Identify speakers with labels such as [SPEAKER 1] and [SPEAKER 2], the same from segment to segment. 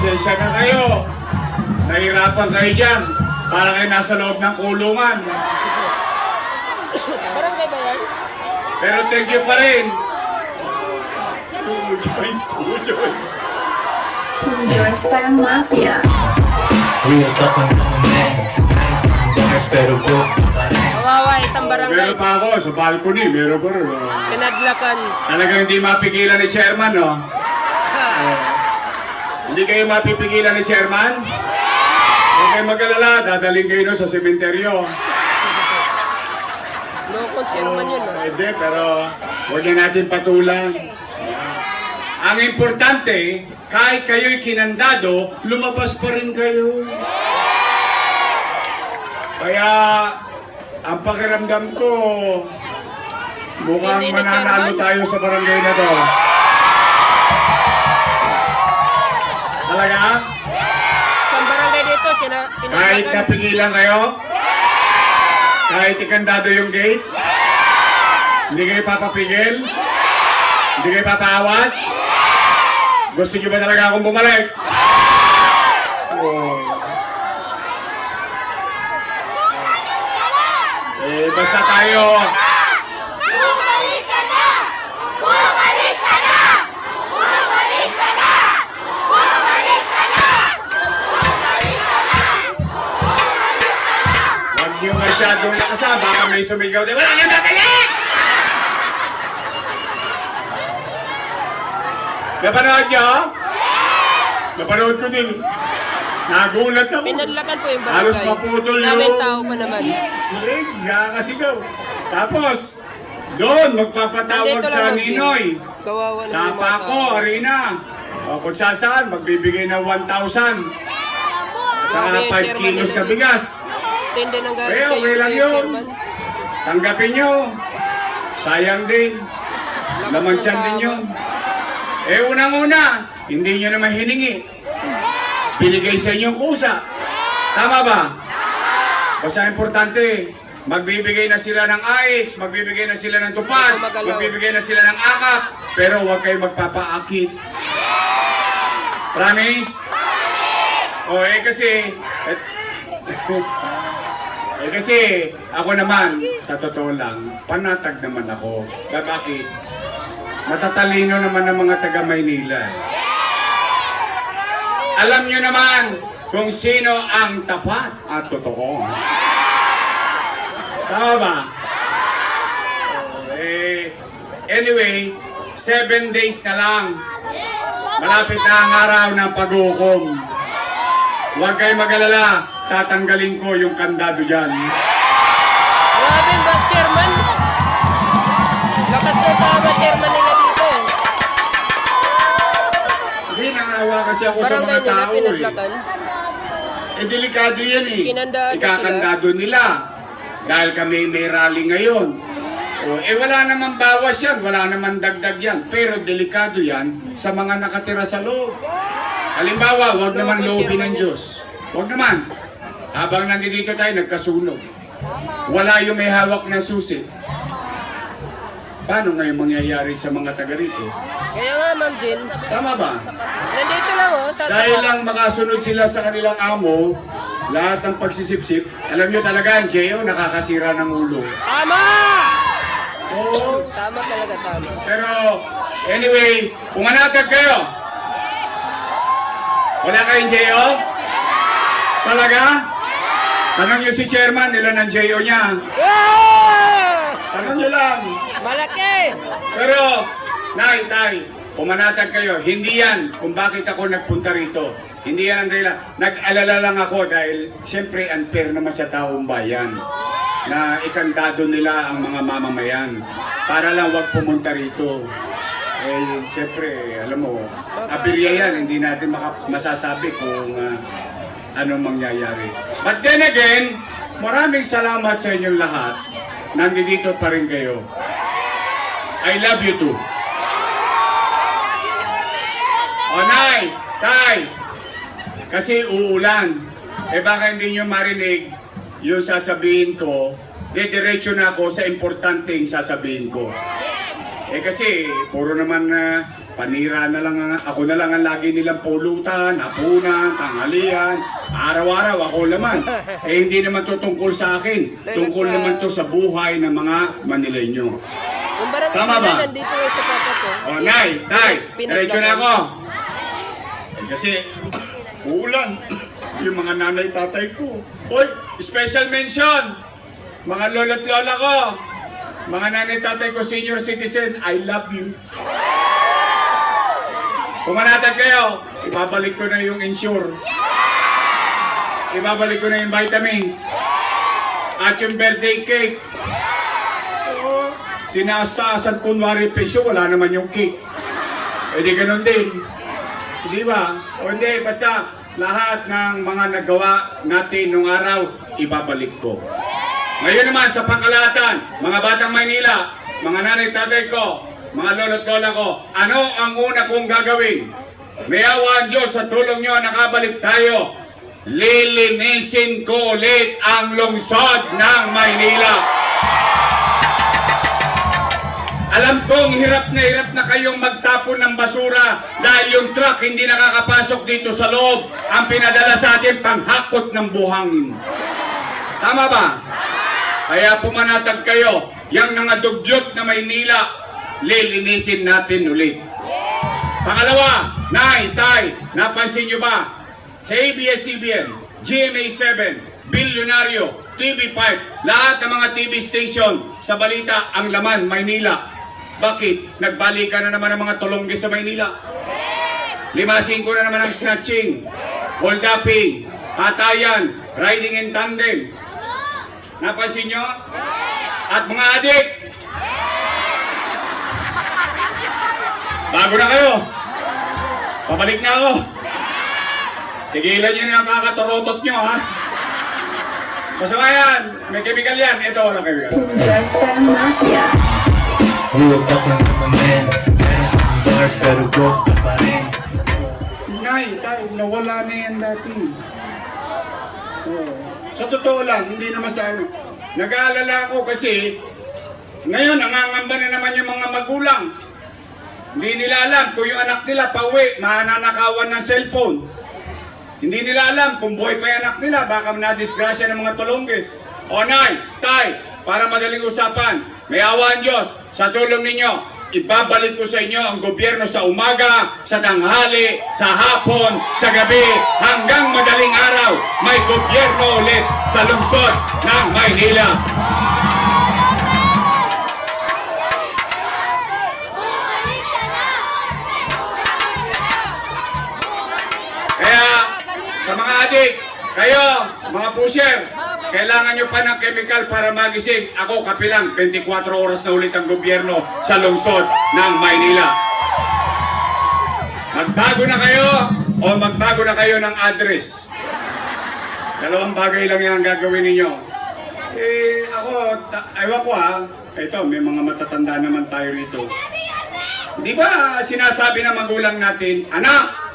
[SPEAKER 1] pasensya na kayo. Nahirapan kayo dyan. Para kayo nasa loob ng kulungan.
[SPEAKER 2] Barangay ba yan?
[SPEAKER 1] Pero thank you pa rin. Two joints, two joints.
[SPEAKER 3] Two joints parang mafia.
[SPEAKER 4] We are talking to a man. Pero pa rin.
[SPEAKER 2] Kawawa, isang barangay.
[SPEAKER 1] Meron pa ako sa balcony, meron pa rin.
[SPEAKER 2] Pinadlakan.
[SPEAKER 1] Talagang hindi mapigilan ni chairman, no? Hindi kayo mapipigilan ni chairman? Huwag kayo mag-alala, dadaling kayo no sa sementeryo.
[SPEAKER 2] No, kung sino man yun.
[SPEAKER 1] Pwede, pero huwag na natin patulang. Ang importante, kahit kayo'y kinandado, lumabas pa rin kayo. Kaya, ang pakiramdam ko, mukhang mananalo tayo sa barangay na to. Talaga?
[SPEAKER 2] Isang barangay dito, sina,
[SPEAKER 1] Kahit
[SPEAKER 2] pinadlakan.
[SPEAKER 1] napigilan kayo? Kahit ikandado yung gate? Hindi kayo papapigil? Hindi kayo papaawat? Gusto niyo ba talaga akong bumalik? Oh. Eh, basta tayo.
[SPEAKER 5] Bumalik ka na! Bumalik ka na! Bumalik ka na! Bumalik ka na!
[SPEAKER 1] Huwag niyo masyadong lakasan. Baka may sumigaw. Di wala na babalik! Napanood niyo? Napanood ko din. Nagulat ako.
[SPEAKER 2] Pinadlakan po yung barangay.
[SPEAKER 1] Halos maputol
[SPEAKER 2] Daming
[SPEAKER 1] yung...
[SPEAKER 2] tao pa naman.
[SPEAKER 1] Hindi, kakasigaw. Tapos, doon, magpapatawag
[SPEAKER 2] Nandito
[SPEAKER 1] sa
[SPEAKER 2] lang, Marvin.
[SPEAKER 1] Ninoy.
[SPEAKER 2] Kawawa
[SPEAKER 1] Sa
[SPEAKER 2] yung mga
[SPEAKER 1] Paco,
[SPEAKER 2] tao.
[SPEAKER 1] Arena. O kung saan, magbibigay ng 1,000. At saka
[SPEAKER 2] Grabe,
[SPEAKER 1] 5
[SPEAKER 2] Chairman
[SPEAKER 1] kilos na
[SPEAKER 2] nila.
[SPEAKER 1] bigas.
[SPEAKER 2] Tindi ng galit
[SPEAKER 1] Eh,
[SPEAKER 2] kayo,
[SPEAKER 1] okay lang yun. Tanggapin nyo. Sayang din. Laman tiyan din yun. Eh, unang-una, hindi nyo naman hiningi. Binigay sa inyong kusa. Tama ba? Basta importante, magbibigay na sila ng AX, magbibigay na sila ng tupad, magbibigay na sila ng akap, pero huwag kayo magpapaakit. Promise? O eh kasi, eh, eh kasi ako naman, sa totoo lang, panatag naman ako. Kaya bakit? Matatalino naman ng mga taga Maynila. Alam nyo naman kung sino ang tapat at totoo. Tama ba? Eh, anyway, seven days na lang. Malapit na ang araw ng pag-uukom. Huwag kayo mag-alala, tatanggalin ko yung kandado dyan.
[SPEAKER 2] Grabe ba, chairman? Lakas ng tama, chairman nila dito.
[SPEAKER 1] Hindi, nangawa kasi ako sa
[SPEAKER 2] Barangay
[SPEAKER 1] mga tao eh.
[SPEAKER 2] pinadlakan.
[SPEAKER 1] Eh, delikado yan eh.
[SPEAKER 2] Kinandaan na
[SPEAKER 1] Ikakandado nila. Dahil kami may rally ngayon. O, eh, wala naman bawas yan. Wala naman dagdag yan. Pero delikado yan sa mga nakatira sa loob. Halimbawa, wag naman loobin ng. Diyos. Wag naman. Habang nandito tayo, nagkasunog. Wala yung may hawak na susi. Paano ngayon mangyayari sa mga taga rito?
[SPEAKER 2] Kaya nga, Ma'am Jen,
[SPEAKER 1] Tama ba?
[SPEAKER 2] nandito lang oh, sa
[SPEAKER 1] Dahil lang makasunod sila sa kanilang amo, lahat ng pagsisipsip, alam nyo talaga, ang J.O. nakakasira ng ulo.
[SPEAKER 2] Tama!
[SPEAKER 1] Oo.
[SPEAKER 2] Tama talaga, tama.
[SPEAKER 1] Pero, anyway, pumanatag kayo. Wala kayong J.O.? Talaga? Tanong nyo si chairman, ilan ang J.O. niya. Tanong nyo lang.
[SPEAKER 2] Malaki!
[SPEAKER 1] Pero, Nay, Tay, pumanatag kayo. Hindi yan kung bakit ako nagpunta rito. Hindi yan ang dahilan. Nag-alala lang ako dahil siyempre unfair naman sa taong bayan na ikandado nila ang mga mamamayan para lang wag pumunta rito. Eh, siyempre, alam mo, abirya yan. Hindi natin masasabi kung ah, anong mangyayari. But then again, maraming salamat sa inyong lahat. Nandito pa rin kayo. I love you too. O Nay, Tay, kasi uulan. Eh baka hindi nyo marinig yung sasabihin ko, didiretso na ako sa importanteng sasabihin ko. Eh kasi, puro naman na Panira na lang ang, ako na lang ang lagi nilang pulutan, hapunan, tanghalian, araw-araw ako naman. Eh hindi naman to tungkol sa akin. Tungkol naman to sa buhay ng mga Manileño.
[SPEAKER 2] Yung barangay
[SPEAKER 1] Tama ba?
[SPEAKER 2] nandito sa papa ko.
[SPEAKER 1] Oh, Nay, Nay, diretso na ako. Eh, Kasi, ulan. Yung mga nanay, tatay ko. Hoy, special mention. Mga lolo't lola ko. Mga nanay, tatay ko, senior citizen, I love you. Pumanatag kayo, ibabalik ko na yung insure. Ibabalik ko na yung vitamins. At yung birthday cake. Oo. Tinaas-taasan kunwari presyo, wala naman yung cake. E di ganun din. Di ba? O hindi, basta lahat ng mga nagawa natin nung araw, ibabalik ko. Ngayon naman sa pangkalahatan, mga batang Maynila, mga nanay tatay ko, mga lolo't lola ko, ano ang una kong gagawin? May awa ang Diyos sa tulong nyo, nakabalik tayo. Lilinisin ko ulit ang lungsod ng Maynila. Alam kong hirap na hirap na kayong magtapon ng basura dahil yung truck hindi nakakapasok dito sa loob. Ang pinadala sa atin panghakot ng buhangin. Tama ba? Kaya pumanatag kayo, yung mga dugyot na Maynila, lilinisin natin ulit. Pangalawa, Nay, Tay, napansin nyo ba? Sa ABS-CBN, GMA7, Bilyonaryo, TV5, lahat ng mga TV station sa balita ang laman, Maynila. Bakit? Nagbalikan na naman ang mga tulongge sa Maynila. Limasin ko na naman ang snatching, hold upping, hatayan, riding in tandem. Napansin nyo? At mga adik, Bago na kayo. Pabalik na ako. Tigilan nyo na ang kakatorotot nyo, ha? Masama yan. May chemical yan. Ito, walang chemical.
[SPEAKER 3] Girls Parang Mafia.
[SPEAKER 4] Men Meron kang bars pero broke ka pa rin
[SPEAKER 1] Nay, tay, nawala na yan dati. Sa totoo lang, hindi naman sa ano. Nag-aalala ako kasi ngayon, nangangamba na naman yung mga magulang. Hindi nila alam kung yung anak nila pauwi, mananakawan ng cellphone. Hindi nila alam kung buhay pa yung anak nila, baka na-disgrasya ng mga tulongges. O nay, tay, para madaling usapan, may awa ang Diyos, sa tulong ninyo, ibabalik ko sa inyo ang gobyerno sa umaga, sa tanghali, sa hapon, sa gabi, hanggang madaling araw, may gobyerno ulit sa lungsod ng Maynila. Kayo, mga pusher, kailangan nyo pa ng chemical para magising. Ako, kapilang, 24 oras na ulit ang gobyerno sa lungsod ng Maynila. Magbago na kayo o magbago na kayo ng address. Dalawang bagay lang yan ang gagawin ninyo. Eh, ako, ewan ko ha, ito, may mga matatanda naman tayo rito. Di ba sinasabi ng magulang natin, anak,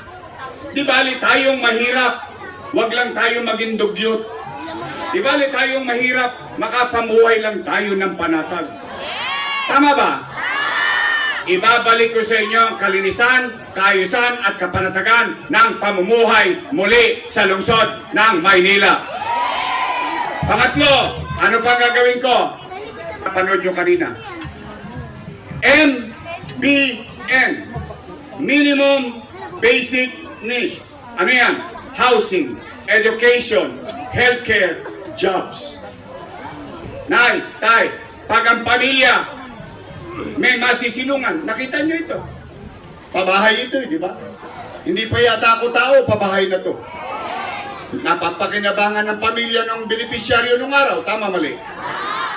[SPEAKER 1] Di bali tayong mahirap, wag lang tayong maging dugyot. Di bali tayong mahirap, makapamuhay lang tayo ng panatag. Tama ba? Ibabalik ko sa inyo ang kalinisan, kaayusan at kapanatagan ng pamumuhay muli sa lungsod ng Maynila. Pangatlo, ano pa gagawin ko? Napanood nyo kanina. MBN. Minimum Basic Needs. Ano yan? Housing, education, healthcare, jobs. Nay, tay, pag ang pamilya may masisilungan, nakita nyo ito. Pabahay ito, eh, di ba? Hindi pa yata ako tao, pabahay na to. Napapakinabangan ng pamilya ng benepisyaryo nung araw, tama mali.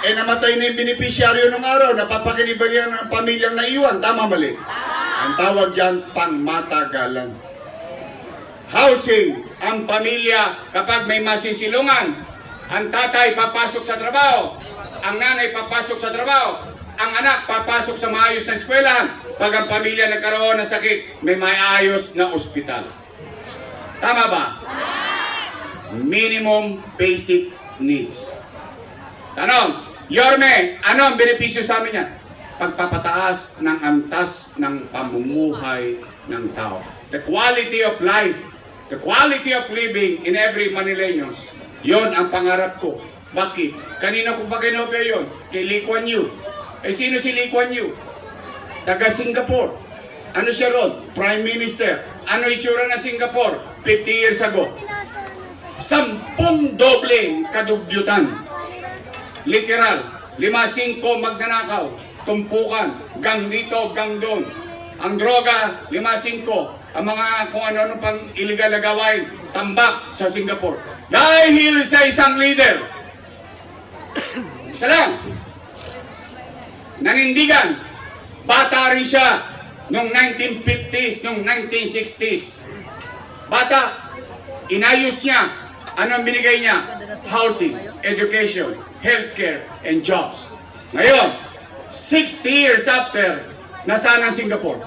[SPEAKER 1] Eh namatay na yung benepisyaryo nung araw, napapakinabangan ng pamilyang naiwan, tama mali. Ang tawag dyan, pangmatagalan. Housing, ang pamilya kapag may masisilungan, ang tatay papasok sa trabaho, ang nanay papasok sa trabaho, ang anak papasok sa maayos na eskwelahan. Pag ang pamilya nagkaroon ng sakit, may maayos na ospital. Tama ba? Minimum basic needs. Tanong, Yorme, ano ang benepisyo sa amin yan? pagpapataas ng antas ng pamumuhay ng tao. The quality of life, the quality of living in every Manileños, yon ang pangarap ko. Bakit? Kanina ko pa kinopya yon? Kay Lee Kuan Yew. Eh sino si Lee Kuan Yew? Taga Singapore. Ano siya ron? Prime Minister. Ano itsura na Singapore 50 years ago? Sampung doble kadugyutan. Literal, lima singko magnanakaw, tumpukan, gang dito, gang doon. Ang droga, lima singko. Ang mga kung ano-ano pang illegal na gawain, tambak sa Singapore. Dahil sa isang leader, isa lang, nanindigan, bata rin siya noong 1950s, noong 1960s. Bata, inayos niya, ano ang binigay niya? Housing, education, healthcare, and jobs. Ngayon, 60 years after, nasaan ang Singapore?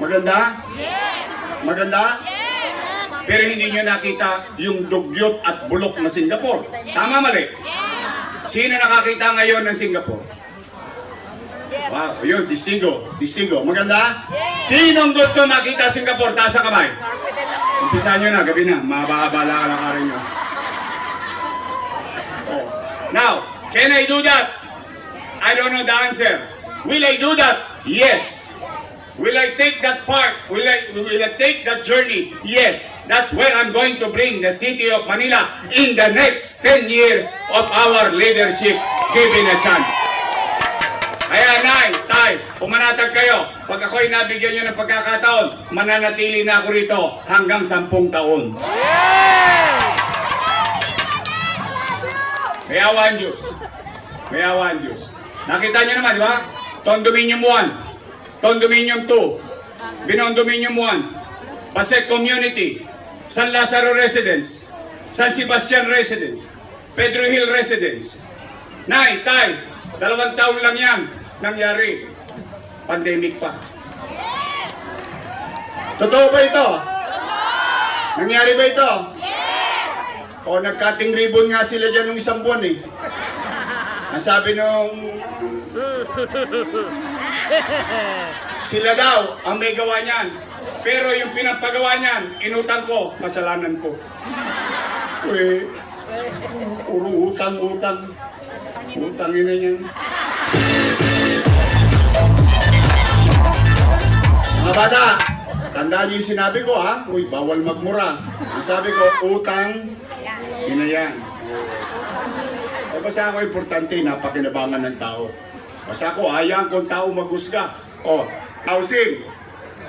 [SPEAKER 1] Maganda? Yes! Maganda? Yes! Pero hindi nyo nakita yung dugyot at bulok na Singapore. Tama mali? Sino nakakita ngayon ng Singapore? Wow, yun, Distigo. Distigo. Maganda? Sinong gusto makita Singapore? Taas ang kamay. Umpisa nyo na, gabi na. Mababala ka lang rin nyo. Oh. Now, can I do that? I don't know the answer. Will I do that? Yes. Will I take that part? Will I, will I take that journey? Yes. That's where I'm going to bring the city of Manila in the next 10 years of our leadership given a chance. Kaya nay, tay, pumanatag kayo. Pag ako'y nabigyan nyo ng pagkakataon, mananatili na ako rito hanggang sampung taon. May awan Diyos. May awan Diyos. Nakita nyo naman, di ba? Condominium 1, Condominium 2, Binondominium 1, Pasek Community, San Lazaro Residence, San Sebastian Residence, Pedro Hill Residence. Nay, tay, dalawang taon lang yan nangyari. Pandemic pa. Totoo ba ito? Nangyari ba ito? Yes! O nagkating ribbon nga sila dyan nung isang buwan eh. Ang sabi nung... sila daw ang may gawa niyan. Pero yung pinapagawa niyan, inutang ko, kasalanan ko. Uy, puro utang, utang. Utangin na yan. Mga bata, tandaan niyo yung sinabi ko ha. Uy, bawal magmura. Ang sabi ko, utang, yun na yan. Eh, basta ako importante, napakinabangan ng tao. Basta ako, hayaan kong tao maghusga. O, housing.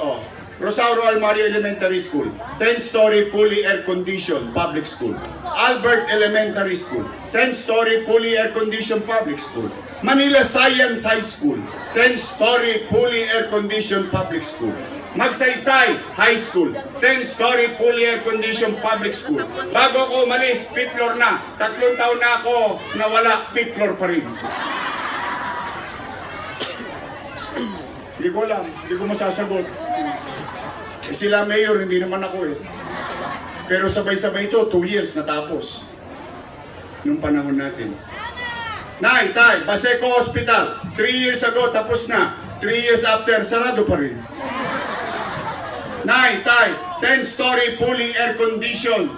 [SPEAKER 1] O, Rosauro Almario Elementary School. 10-story fully air-conditioned public school. Albert Elementary School. 10-story fully air-conditioned public school. Manila Science High School. 10-story fully air-conditioned public school. Magsaysay High School, 10-story fully air-conditioned public school. Bago ko umalis, fifth floor na. Tatlong taon na ako nawala, fifth floor pa rin. Hindi ko alam, hindi ko masasagot. Eh, sila mayor, hindi naman ako eh. Pero sabay-sabay ito, 2 years natapos. Yung panahon natin. Nay, tay, Baseco Hospital, 3 years ago, tapos na. 3 years after, sarado pa rin. Nay, tay, 10-story fully air-conditioned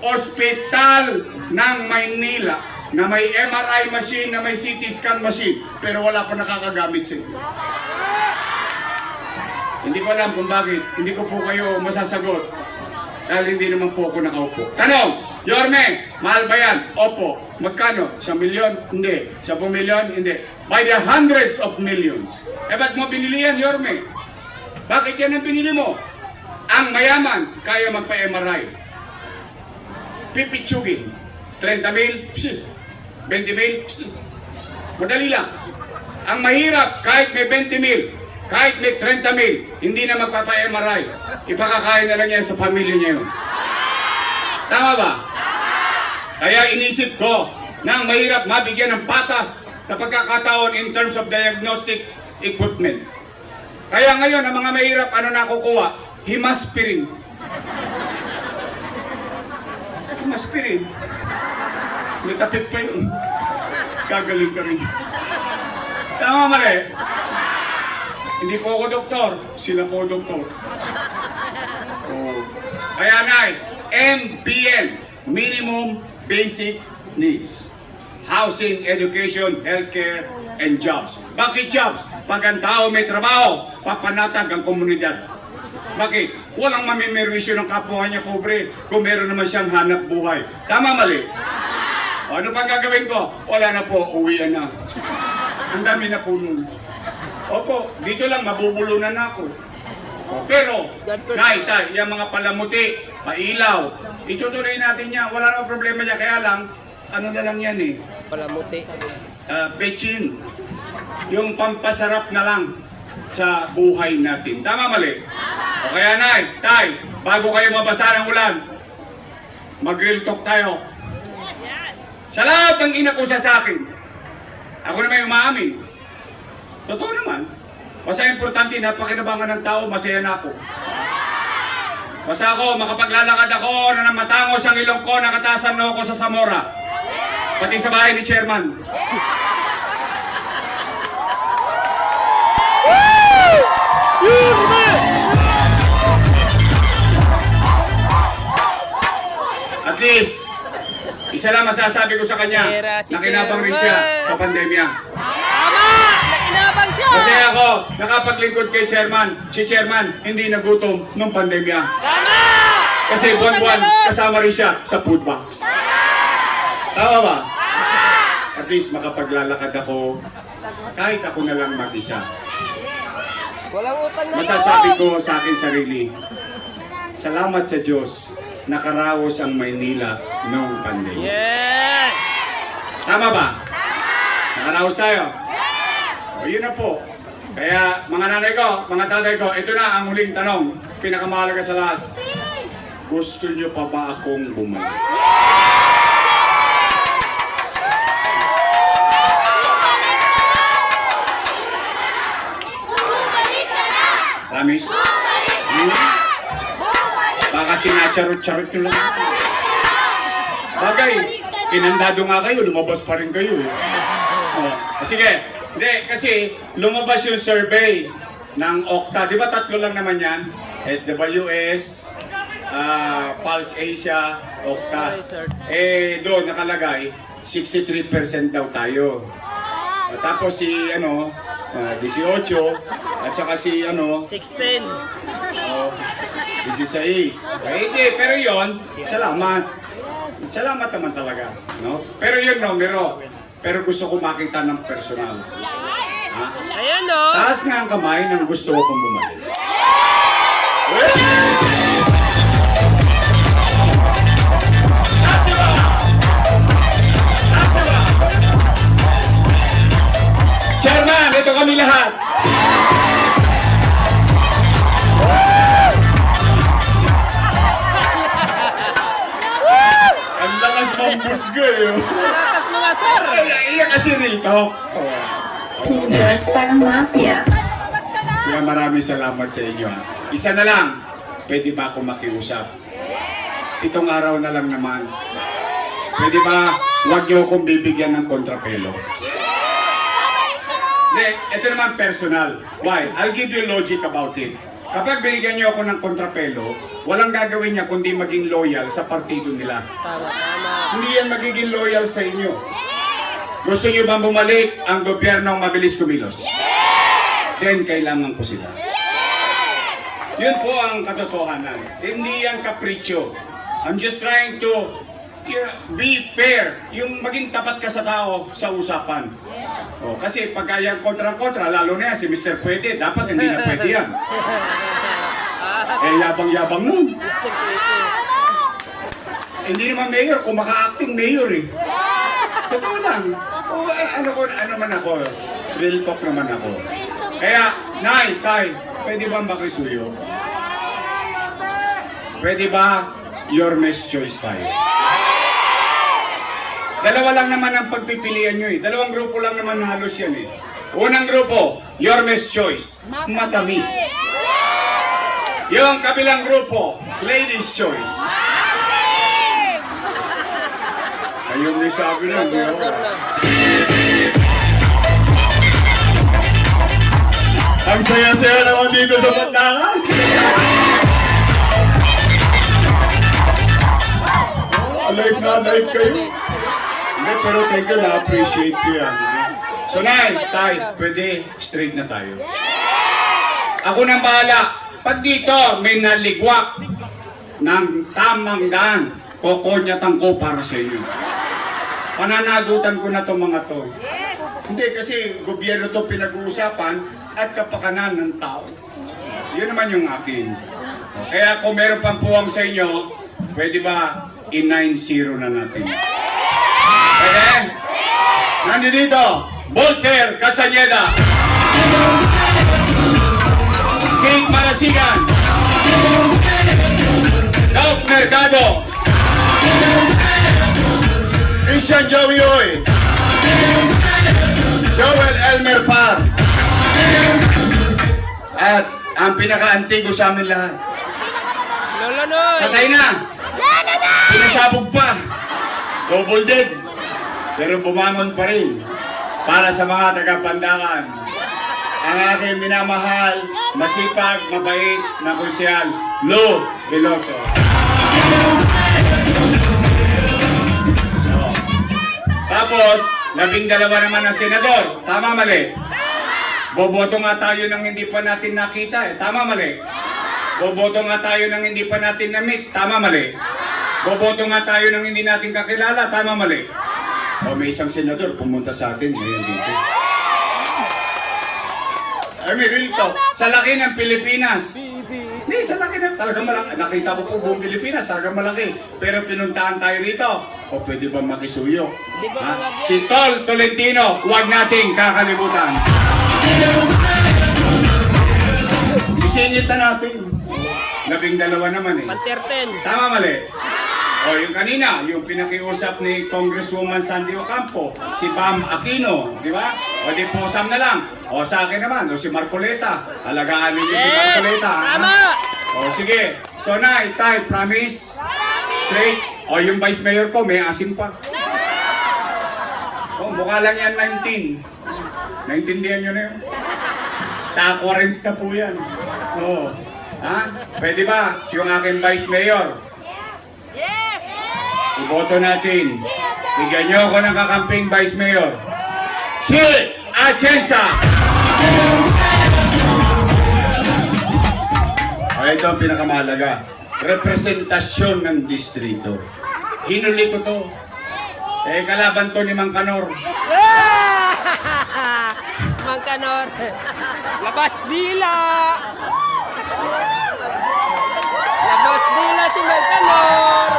[SPEAKER 1] Hospital ng Maynila na may MRI machine, na may CT scan machine, pero wala pa nakakagamit sa. Hindi ko alam kung bakit. Hindi ko po kayo masasagot. Dahil hindi naman po ako nakaupo. Tanong! Yorme, mahal ba yan? Opo. Magkano? Sa milyon? Hindi. Sa milyon? Hindi. By the hundreds of millions. Eh ba't mo binili yan, Yorme? Bakit yan ang binili mo? Ang mayaman, kaya magpa-MRI. Pipitsugin. 30 mil, psi. 20 mil. Madali lang. Ang mahirap, kahit may 20 mil, kahit may 30 mil, hindi na magpapa-MRI. Ipakakain na lang yan sa pamilya niya yun. Tama ba? Kaya inisip ko na ang mahirap mabigyan ng patas na pagkakataon in terms of diagnostic equipment. Kaya ngayon, ang mga mahirap, ano nakukuha? Himaspirin. Himaspirin. May tapit pa yun. Gagaling ka. Tama mali. Hindi po ako doktor. Sila po doktor. Oh. Kaya nay, MBN, Minimum Basic Needs. Housing, Education, Healthcare, and Jobs. Bakit jobs? Pag ang tao may trabaho, papanatag ang komunidad. Bakit? Walang mamimerwisyo ng kapwa niya pobre kung meron naman siyang hanap buhay. Tama mali? Ano pang gagawin ko? Wala na po, uwian na. Ang dami na po nun. Opo, dito lang, mabubulunan na ako. O, Pero, nay, tay, yung mga palamuti, pailaw, itutuloy natin yan. Wala namang problema niya. Kaya lang, ano na lang yan eh,
[SPEAKER 2] Palamuti.
[SPEAKER 1] uh, bechin. Yung pampasarap na lang sa buhay natin. Tama mali? O kaya nay, tay, bago kayo mabasa ng ulan, talk tayo. Sa lahat ng inakusa sa akin, ako na may umaamin. Totoo naman. Basta importante, napakinabangan ng tao, masaya na ako. Basta ako, makapaglalakad ako na nang matangos ang ilong ko, nakatasan na ako sa Zamora. Pati sa bahay ni Chairman. At least, isa lang masasabi ko sa kanya,
[SPEAKER 2] si
[SPEAKER 1] nakinabang rin siya sa pandemya.
[SPEAKER 2] Tama! Nakinabang siya!
[SPEAKER 1] Kasi ako, nakapaglingkod kay Chairman. Si Chairman, hindi nagutom nung pandemya.
[SPEAKER 2] Tama!
[SPEAKER 1] Kasi buwan-buwan, kasama rin siya sa food box. Tama ba? At least makapaglalakad ako, kahit ako na lang mag-isa.
[SPEAKER 2] Walang utang na
[SPEAKER 1] Masasabi ko sa akin sarili, salamat sa Diyos, nakaraos ang Maynila noong pandemya.
[SPEAKER 2] Yes!
[SPEAKER 1] Tama ba? Nakaraos tayo? O yun na po. Kaya mga nanay ko, mga tatay ko, ito na ang huling tanong. Pinakamahalaga sa lahat. Gusto niyo pa ba akong bumalik?
[SPEAKER 5] Bumalik ka na!
[SPEAKER 1] Promise? Baka sinacharot-charot nyo lang. Bagay, kinandado nga kayo, lumabas pa rin kayo. Eh. Oh, sige, hindi, kasi lumabas yung survey ng Okta. Di ba tatlo lang naman yan? SWS, ah, Pulse Asia, Okta. Eh, doon nakalagay, 63% daw tayo. Ah, tapos si, ano, ah, 18, at saka si, ano,
[SPEAKER 2] 16.
[SPEAKER 1] Oh, 16. Eh, hindi, pero yon, salamat. Salamat naman talaga, no? Pero yun, numero. Pero gusto ko makita ng personal. Ha?
[SPEAKER 2] Ayan o!
[SPEAKER 1] Taas nga ang kamay ng gusto ko kong bumalik. Chairman,
[SPEAKER 3] Teenagers Parang Mafia.
[SPEAKER 1] Kaya maraming salamat sa inyo. ha. Isa na lang, pwede ba ako makiusap? Itong araw na lang naman. Pwede ba, huwag niyo akong bibigyan ng kontrapelo? Hindi, ito naman personal. Why? I'll give you logic about it. Kapag binigyan niyo ako ng kontrapelo, walang gagawin niya kundi maging loyal sa partido nila.
[SPEAKER 2] Tama, tama.
[SPEAKER 1] Hindi yan magiging loyal sa inyo. Gusto niyo bang bumalik ang gobyernong mabilis kumilos? Then kailangan ko sila. Yun po ang katotohanan. Hindi yan kapritsyo. I'm just trying to be fair. Yung maging tapat ka sa tao sa usapan. O, kasi pagka yan kontra-kontra, lalo na yan si Mr. Pwede, dapat hindi na pwede yan. Eh, yabang-yabang nun. Hindi naman mayor, kung maka-acting mayor eh. Totoo lang. O, eh, ano ko, ano man ako, real talk naman ako. Kaya, Nay, Tay, pwede ba makisuyo? Pwede ba your best choice tayo? Dalawa lang naman ang pagpipilian nyo eh. Dalawang grupo lang naman halos yan eh. Unang grupo, your best choice, matamis. Yung kabilang grupo, ladies choice. Ayun may sabi nun, di
[SPEAKER 2] Order
[SPEAKER 1] Ang saya-saya naman dito sa Pandakan. Oh, alive na alive kayo. Hindi, pero thank you, na-appreciate ko yan. So, Nay, Tay, pwede straight na tayo. Ako nang bahala. Pag dito may naligwak ng tamang daan, kokonyatan ko para sa inyo. Pananagutan ko na to mga to. Hindi kasi gobyerno to pinag-uusapan at kapakanan ng tao. Yun naman yung akin. Kaya kung meron pang puwang sa inyo, pwede ba i-9-0 na natin? Pwede? Nandito, Voltaire Castañeda. King Malasigan. Doc Mercado. Christian Joey Oy. Joel Elmer Par. At ang pinaka-antigo sa amin lahat.
[SPEAKER 2] Lolo Noy.
[SPEAKER 1] Patay na. Pinasabog pa. Double dead. Pero bumangon pa rin. Para sa mga taga-pandangan. Ang aking minamahal, masipag, mabait na konsyal, Lou Veloso. Tapos, labing dalawa naman ang senador. Tama mali. Boboto nga tayo ng hindi pa natin nakita eh. Tama mali. Boboto nga tayo ng hindi pa natin na-meet. Tama mali. Boboto nga tayo ng hindi natin kakilala. Tama mali. O may isang senador pumunta sa atin ngayon dito. I mean, real talk. Sa laki ng Pilipinas. Hindi, sa laki ng... Talagang malaki. Nakita ko po buong Pilipinas. Talagang malaki. Pero pinuntahan tayo rito. O pwede ba makisuyo? Ha? Si Tol Tolentino, huwag nating kakalimutan. Isingit na natin. Labing dalawa naman eh.
[SPEAKER 2] Panterten.
[SPEAKER 1] Tama mali. O yung kanina, yung pinakiusap ni Congresswoman Sandy Ocampo, si Pam Aquino, di ba? O di pusam na lang. O sa akin naman, o si Marcoleta. Alagaan ninyo si! Marcoleta. ha?
[SPEAKER 2] Tama!
[SPEAKER 1] O sige. So na, tay, promise? Straight. O yung vice mayor ko, may asim pa. O mukha lang yan 19. Naintindihan nyo na yun? Takwarens na po yan. Oo. Ha? Pwede ba yung aking vice mayor?
[SPEAKER 2] Yes!
[SPEAKER 1] Iboto natin. Bigyan niyo ako ng kakamping Vice Mayor. Si Atienza! Ay, ito ang pinakamahalaga. Representasyon ng distrito. Hinuli ko to. Eh, kalaban to ni Mang Kanor.
[SPEAKER 2] Mang Kanor. Labas dila! Labas dila si Mang Kanor!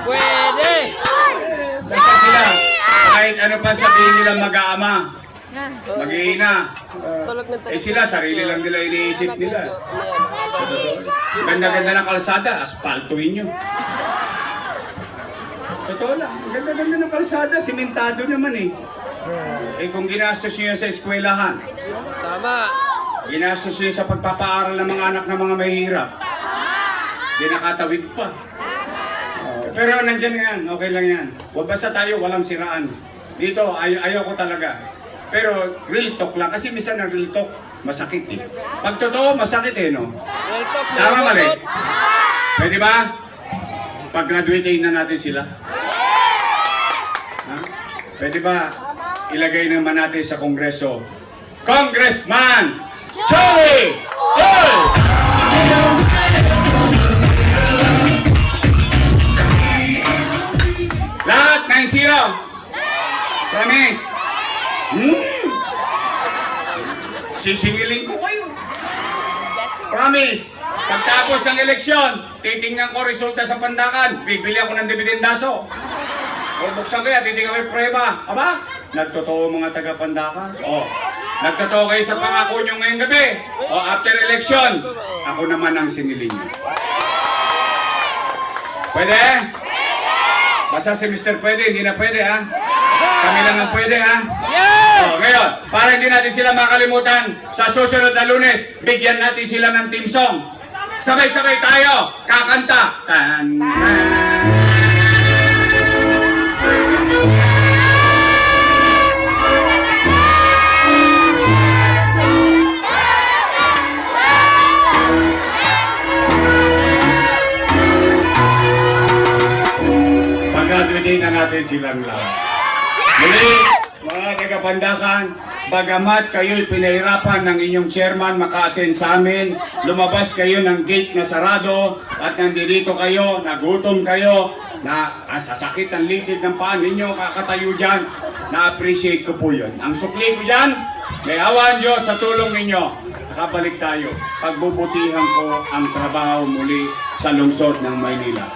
[SPEAKER 2] Pwede!
[SPEAKER 1] Basta sila, kahit ano pa sabihin nila mag-aama, mag-iina.
[SPEAKER 2] Tulog ng
[SPEAKER 1] Eh sila, sarili lang nila iniisip nila. Ganda-ganda ng kalsada, aspaltuin nyo. Totoo lang, ang ganda-ganda ng kalsada, simentado naman eh. Eh kung ginastos nyo yan sa eskwelahan,
[SPEAKER 2] Tama!
[SPEAKER 1] ginastos nyo yan sa pagpapaaral ng mga anak ng mga mahihirap, di nakatawid pa. Oh, pero nandyan na yan, okay lang yan. Huwag basta tayo, walang siraan. Dito, ay ayaw ko talaga. Pero real talk lang, kasi minsan ang real talk, masakit eh. Pag totoo, masakit eh, no? Tama mali. Pwede ba? Pag-graduate na natin sila. Ha? Pwede ba? Ilagay naman natin sa Kongreso. Congressman Joey Paul! Lahat 9-0. Promise. Hmm. Sisingilin ko kayo. Promise. Pagtapos ng eleksyon, titingnan ko resulta sa pandakan. Bibili ako ng dividendaso. O buksan kaya, titingnan ko yung prueba. Aba, nagtotoo mga taga-pandakan. O, nagtotoo kayo sa pangako nyo ngayong gabi. O, after election, ako naman ang sinilin nyo. Pwede? Basta si Mr. Pwede, hindi na pwede ha. Kami lang ang pwede ha.
[SPEAKER 2] Yes!
[SPEAKER 1] Oh, ngayon, para hindi natin sila makalimutan, sa susunod na lunes, bigyan natin sila ng team song. Sabay-sabay tayo. Kakanta. Tan, tan. Pagkatuloy na natin silang lahat. Muli, mga tagapandakan, bagamat kayo'y pinahirapan ng inyong chairman maka-attend sa amin, lumabas kayo ng gate na sarado at nandito kayo, nagutom kayo, na sasakit ang litid ng paan ninyo, kakatayo dyan, na-appreciate ko po yun. Ang sukli ko dyan, may awan Diyos sa tulong ninyo. Nakabalik tayo. Pagbubutihan ko ang trabaho muli sa lungsod ng Maynila.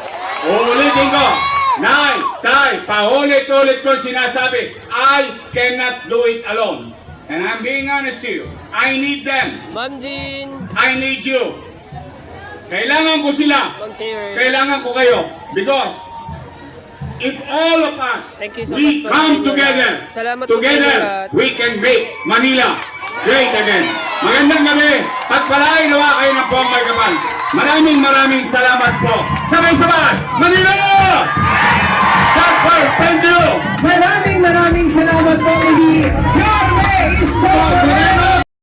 [SPEAKER 1] Uulitin ko, Nay, Tay, paulit-ulit ko sinasabi, I cannot do it alone. And I'm being honest to you. I need them.
[SPEAKER 2] Ma'am Jean.
[SPEAKER 1] I need you. Kailangan ko sila.
[SPEAKER 2] Ma'am Chair.
[SPEAKER 1] Kailangan ko kayo. Because if all of us,
[SPEAKER 2] Thank you so
[SPEAKER 1] we
[SPEAKER 2] much, Ma'am
[SPEAKER 1] come together,
[SPEAKER 2] Salamat po sa inyo
[SPEAKER 1] together,
[SPEAKER 2] lahat.
[SPEAKER 1] we can make Manila great again. Magandang gabi. Pagpalain nawa kayo ng buong may kapal. Maraming maraming salamat po. Sabay-sabay, Manila! God first, thank you! Maraming maraming salamat po muli. Your way is forward!